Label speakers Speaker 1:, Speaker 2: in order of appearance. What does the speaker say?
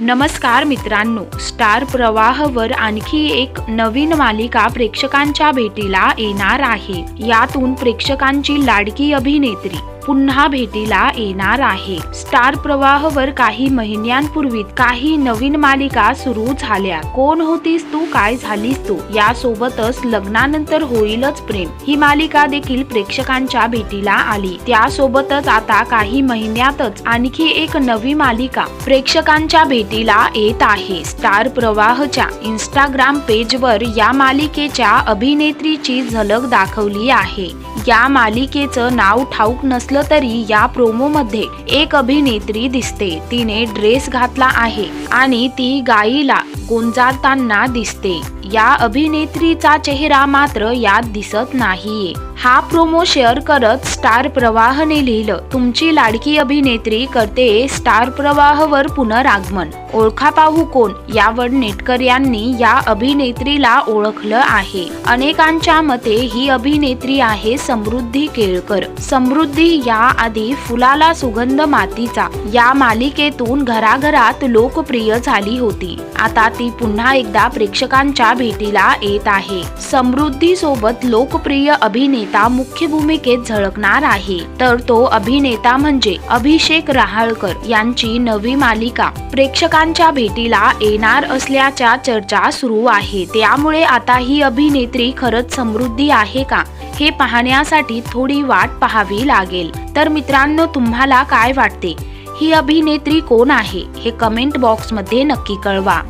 Speaker 1: नमस्कार मित्रांनो स्टार प्रवाहवर आणखी एक नवीन मालिका प्रेक्षकांच्या भेटीला येणार आहे. यातून प्रेक्षकांची लाडकी अभिनेत्री पुन्हा भेटीला येणार आहे. स्टार प्रवाहवर काही महिन्यांपूर्वी काही नवीन मालिका सुरू झाल्या. कोण होतीस तू? काय झालीस तू? यासोबतच लग्नानंतर होईलच प्रेम. ही मालिका देखील प्रेक्षकांच्या भेटीला आली. त्यासोबतच आता काही महिन्यातच आणखी एक नवी मालिका प्रेक्षकांच्या भेटीला येत आहे. स्टार प्रवाहच्या इंस्टाग्राम पेजवर या मालिकेच्या अभिनेत्रीची झलक दाखवली आहे. या मालिकेचं नाव ठाऊक नसलं तरी या प्रोमोमध्ये एक अभिनेत्री दिसते. तिने ड्रेस घातला आहे आणि ती गाईला गोंजारताना दिसते. या अभिनेत्रीचा चेहरा मात्र यात दिसत नाहीये. हा प्रोमो शेअर करत स्टार प्रवाहने लिहिलं तुमची लाडकी अभिनेत्री करते स्टार प्रवाहवर पुनरागमन. ओळखा पाहू कोण? यावर नेटकर यांनी या अभिनेत्रीला ओळखलं आहे. अनेकांच्या मते ही अभिनेत्री आहे समृद्धी केळकर. समृद्धी या आधी फुलाला सुगंध मातीचा. या मालिकेतून घराघरात लोकप्रिय झाली होती. आता ती पुन्हा एकदा प्रेक्षकांच्या भेटीला येत आहे. समृद्धी सोबत लोकप्रिय अभिनेता मुख्य भूमिकेत झळकणार आहे. तर तो अभिनेता म्हणजे अभिषेक रहाळकर यांची नवी मालिका प्रेक्षकांच्या भेटीला येणार असल्याच्या चर्चा सुरू आहे. त्यामुळे आता ही अभिनेत्री खरंच समृद्धी आहे का हे पाहण्यासाठी थोडी वाट पाहावी लागेल. तर मित्रांनो तुम्हाला काय वाटते? ही अभिनेत्री कोण आहे? हे कमेंट बॉक्समध्ये नक्की कळवा.